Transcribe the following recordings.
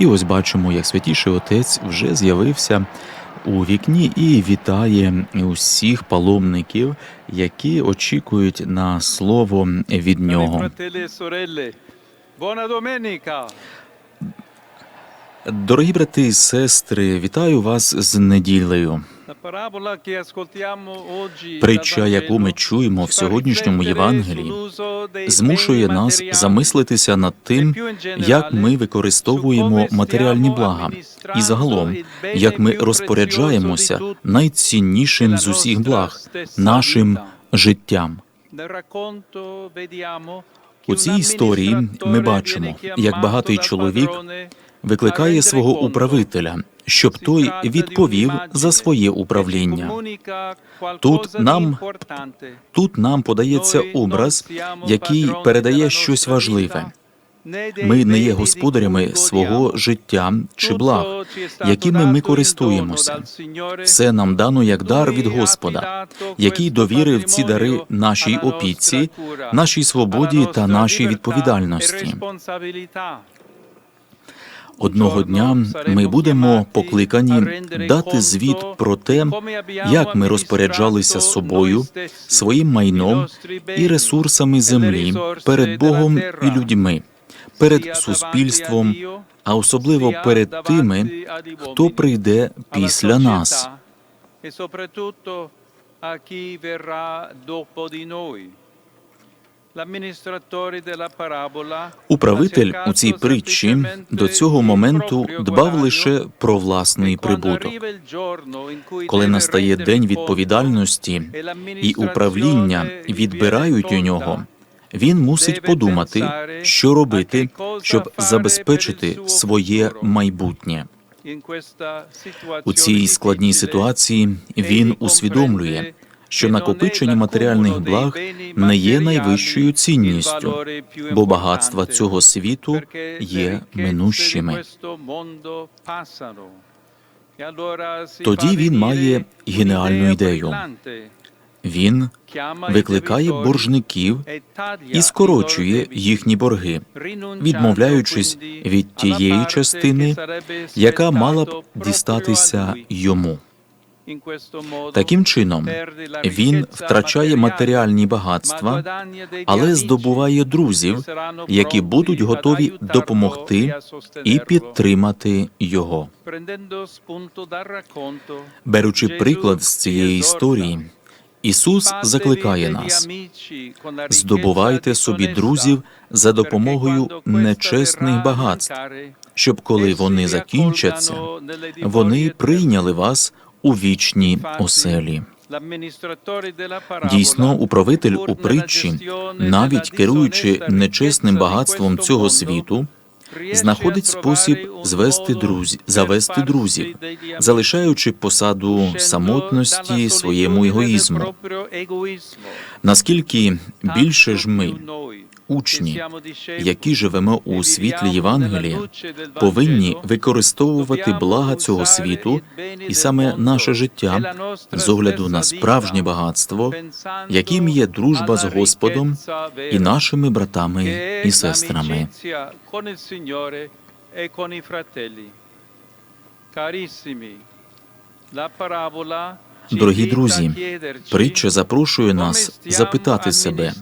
І ось бачимо, як святіший отець вже з'явився у вікні і вітає усіх паломників, які очікують на слово від нього. Дорогі брати і сестри, вітаю вас з неділею. Притча, яку ми чуємо в сьогоднішньому Євангелії, змушує нас замислитися над тим, як ми використовуємо матеріальні блага, і загалом, як ми розпоряджаємося найціннішим з усіх благ нашим життям. У цій історії ми бачимо, як багатий чоловік викликає свого управителя, щоб той відповів за своє управління. Тут нам Тут нам подається образ, який передає щось важливе. Ми не є господарями свого життя чи благ, якими ми користуємося. Все нам дано як дар від Господа, який довірив ці дари нашій опіці, нашій свободі та нашій відповідальності. Одного дня ми будемо покликані дати звіт про те, як ми розпоряджалися собою, своїм майном і ресурсами землі перед Богом і людьми, перед суспільством, а особливо перед тими, хто прийде після нас. Управитель у цій притчі до цього моменту дбав лише про власний прибуток. Коли настає день відповідальності і управління відбирають у нього, він мусить подумати, що робити, щоб забезпечити своє майбутнє. У цій складній ситуації він усвідомлює, що накопичення матеріальних благ не є найвищою цінністю, бо багатства цього світу є минущими. Тоді він має геніальну ідею. Він викликає боржників і скорочує їхні борги, відмовляючись від тієї частини, яка мала б дістатися йому. Таким чином, він втрачає матеріальні багатства, але здобуває друзів, які будуть готові допомогти і підтримати його. Беручи приклад з цієї історії, Ісус закликає нас: здобувайте собі друзів за допомогою нечесних багатств, щоб коли вони закінчаться, вони прийняли вас у вічні оселі. Дійсно, управитель у притчі, навіть керуючи нечесним багатством цього світу, знаходить спосіб звести друзів, завести друзів, залишаючи посаду самотності своєму егоїзму. Наскільки більше ж ми, учні, які живемо у світлі Євангелія, повинні використовувати блага цього світу і саме наше життя з огляду на справжнє багатство, яким є дружба з Господом і нашими братами і сестрами. Дорогі друзі, притча запрошує нас запитати себе,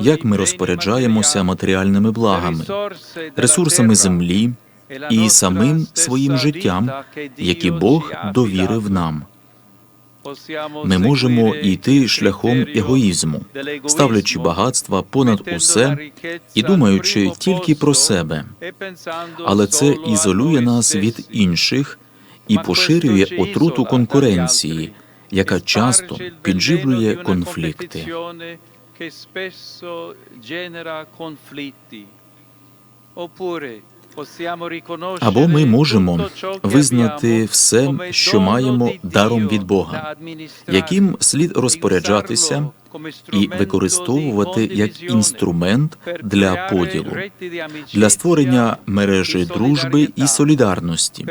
як ми розпоряджаємося матеріальними благами, ресурсами землі і самим своїм життям, які Бог довірив нам. Ми можемо йти шляхом егоїзму, ставлячи багатства понад усе і думаючи тільки про себе, але це ізолює нас від інших і поширює отруту конкуренції, яка часто підживлює конфлікти. Або ми можемо визнати все, що маємо даром від Бога, яким слід розпоряджатися і використовувати як інструмент для поділу, для створення мережі дружби і солідарності,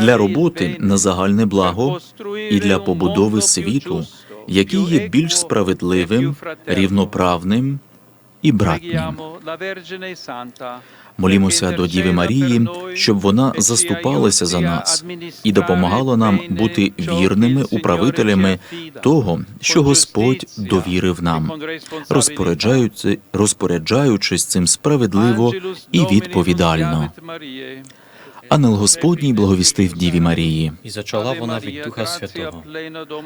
для роботи на загальне благо і для побудови світу, який є більш справедливим, рівноправним і братнім. Молімося до Діви Марії, щоб вона заступалася за нас і допомагала нам бути вірними управителями того, що Господь довірив нам, розпоряджаючи- розпоряджаючись цим справедливо і відповідально. Ангел Господній благовістив Діві Марії. І зачала вона від Духа Святого.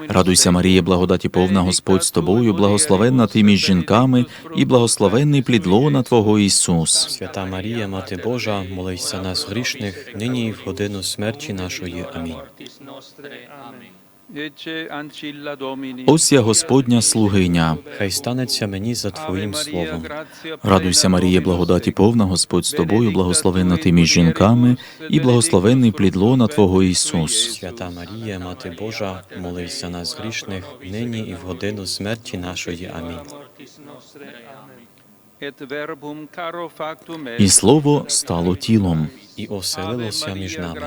Радуйся, Марія, благодаті повна Господь з тобою, благословенна ти між жінками, і благословенний плід лона Твого Ісус. Свята Марія, Мати Божа, молись за нас грішних, нині і в годину смерті нашої. Амінь. Ось я Господня слугиня. Хай станеться мені за Твоїм словом. Радуйся, Марія, благодаті повна Господь з тобою, благословенна ти між жінками, і благословенний плід лона Твого Ісус. Свята Марія, Мати Божа, молись за нас грішних, нині і в годину смерті нашої. Амінь. І слово стало тілом. І оселилося між нами.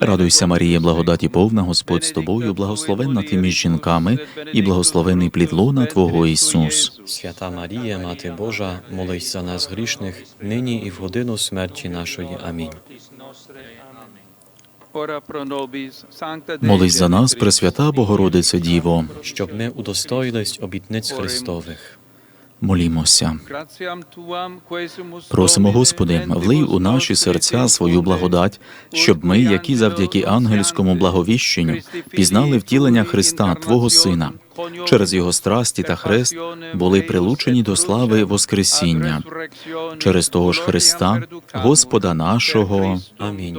Радуйся, Марія, благодаті повна Господь з тобою, благословенна ти між жінками, і благословенний плід лона Твого Ісус. Свята Марія, Мати Божа, молись за нас грішних, нині і в годину смерті нашої. Амінь. Молись за нас, Пресвята Богородице Діво. Щоб ми удостоїлись обітниць Христових. Молімося. Просимо, Господи, влий у наші серця свою благодать, щоб ми, які завдяки ангельському благовіщенню, пізнали втілення Христа, Твого Сина, через Його страсті та хрест були прилучені до слави Воскресіння. Через того ж Христа, Господа нашого. Амінь.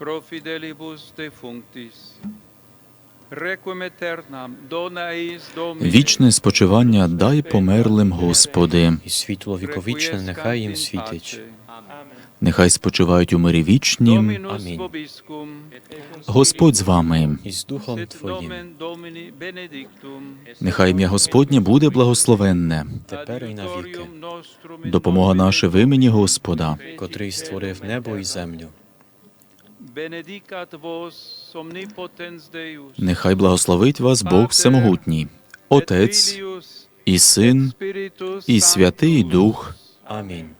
Pro fidelibus defunctis. Requiem aeternam dona eis Domine. Вічне спочивання дай померлим, Господи. І світло віковічне нехай їм світить. Нехай спочивають у мирі вічнім. Dominus Амінь. Господь з вами. І з Духом Твоїм. Нехай ім'я Господнє буде благословенне. тепер і на віки, Adiutorium nostrum in Допомога наша в імені Господа. котрий створив небо і землю. Нехай благословить вас Бог Всемогутній, Отець і Син і Святий. Дух. Амінь.